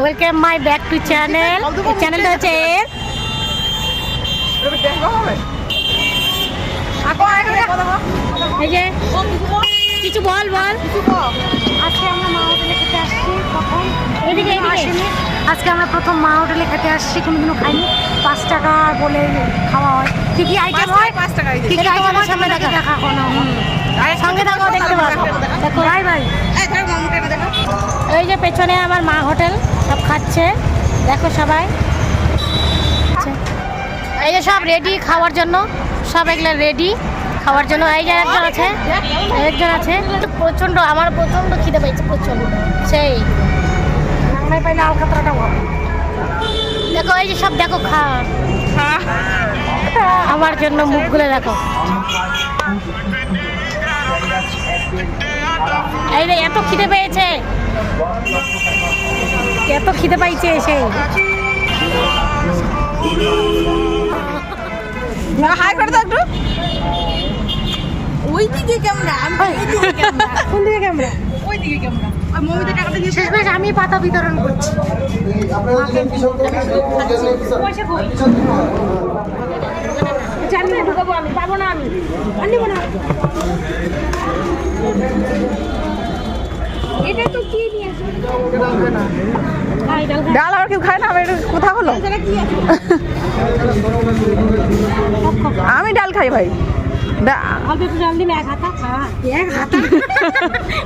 Welcome my back to channel চ্যানেলটা হচ্ছে এর এই যে কিছু বল বল। আজকে আমরা মা হোটেলে খেতে আসছি কখন? এদিকে, এদিকে। আজকে আমরা প্রথম মা হোটেলে খেতে আসছি কোনোদিনও খাইনি। পাঁচ টাকা বলে খাওয়া হয়। কি কি আইটেম হয়? পাঁচ টাকা কি কি আইটেম হয়? সামনে দেখা। দেখা। সঙ্গে থাকো দেখতে পাবো দেখো। ভাই ভাই এই যে পেছনে আমার মা হোটেল, সব খাচ্ছে। দেখো সবাই। এই যে সব রেডি খাওয়ার জন্য, সব এগুলো রেডি খাওয়ার জন্য। এই যে একজন আছে একজন আছে। প্রচণ্ড, আমার প্রচণ্ড খিদে পেয়েছে, প্রচণ্ড। সেই। দেখো, এই যে সব, দেখো, খা। আমার জন্য মুখগুলো দেখো। এই রে এত খিদে পেয়েছে। এত খিদে পাইছে সেই? হাই করে দাও একটু। ওই দিকে ক্যামেরা। আমি ক্যামেরা। কোন দিকে ওই দিকে আমি পাতা বিতরণ করছি। জানি ঢুকাবো আমি পাবো না আমি। আনিব না। ডাল আর কেউ খায় না? আবার এটা কোথা হলো? আমি ডাল খাই ভাই। ডা- অল্প একটু ডাল দিলে এক হাতা হ্যাঁ এক হাতা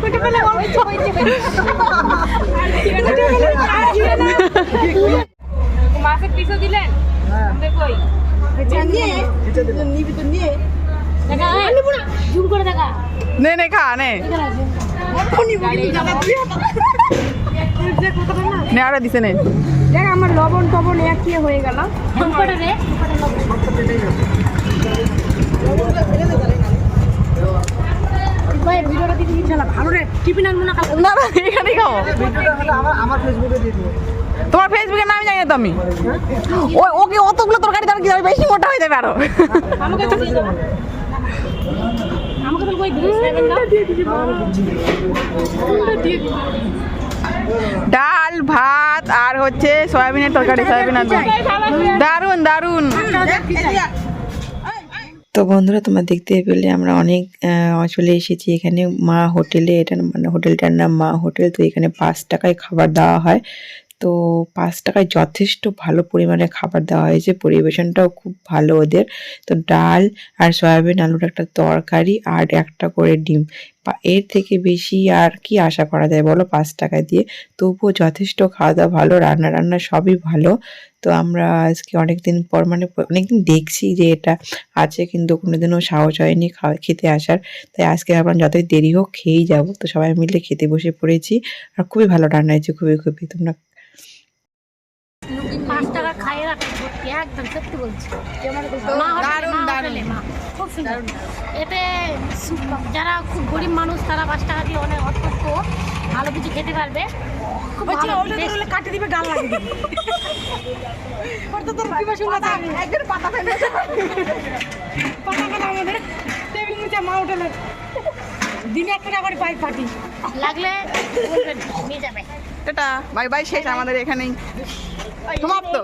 ওটা পেলে তো ওই জুম করে দেখা। নে নে খা নে। নে আরে দিছে নে। দেখ আমার লবণ টবণ এক কি হয়ে গেল। জুম করে রে ভিডিওটা দিতে দিচ্ছে ভালো রে টিফিন আনব না না না এখানেই খাও। তোমার ফেসবুকের নাম জানি না তো আমি। ওই ওকে অতগুলো তরকারি দাম কি হবে? বেশি মোটা হয়ে যাবে আরও। আমাকে আমাকে তো কই দিস সেভেন দাও ডাল ভাত আর হচ্ছে সয়াবিনের তরকারি সয়াবিন আলু। দারুণ দারুণ তো বন্ধুরা তোমরা দেখতে পেলে আমরা অনেক চলে এসেছি এখানে মা হোটেলে। এটা মানে হোটেলটার নাম মা হোটেল। তো এখানে পাঁচ টাকায় খাবার দেওয়া হয়। তো পাঁচ টাকায় যথেষ্ট ভালো পরিমাণে খাবার দেওয়া হয়েছে। পরিবেশনটাও খুব ভালো ওদের। তো ডাল আর সয়াবিন আলুর একটা তরকারি আর একটা করে ডিম। এর থেকে বেশি আর কি আশা করা যায় বলো পাঁচ টাকা দিয়ে? তবুও যথেষ্ট খাওয়া দাওয়া ভালো, রান্না রান্না সবই ভালো। তো আমরা আজকে অনেকদিন পর মানে অনেকদিন দেখছি যে এটা আছে কিন্তু কোনোদিনও সাহস হয়নি খাওয়া খেতে আসার। তাই আজকে ভাবলাম যতই দেরি হোক খেয়েই যাব। তো সবাই মিলে খেতে বসে পড়েছি। আর খুবই ভালো রান্না হয়েছে, খুবই খুবই। তোমরা পাঁচ টাকা খাইয়ে রাখে সত্যি বলছি। খুব সুন্দর। এতে যারা খুব গরিব মানুষ তারা পাঁচ টাকা দিয়ে অনেক অত্যন্ত ভালো কিছু খেতে পারবে। খুব ভালো কাটি দিবে ডাল লাগিয়ে দিবে। ওটা তোর কি বাসন কথা একজন পাতা ফেলে পাতা ফেলে আমাদের। টেবিল নিচে মা দিনে একটা করে পাই পাটি লাগলে বলবেন নিয়ে যাবে। টাটা। বাই বাই শেষ আমাদের এখানেই। সমাপ্ত।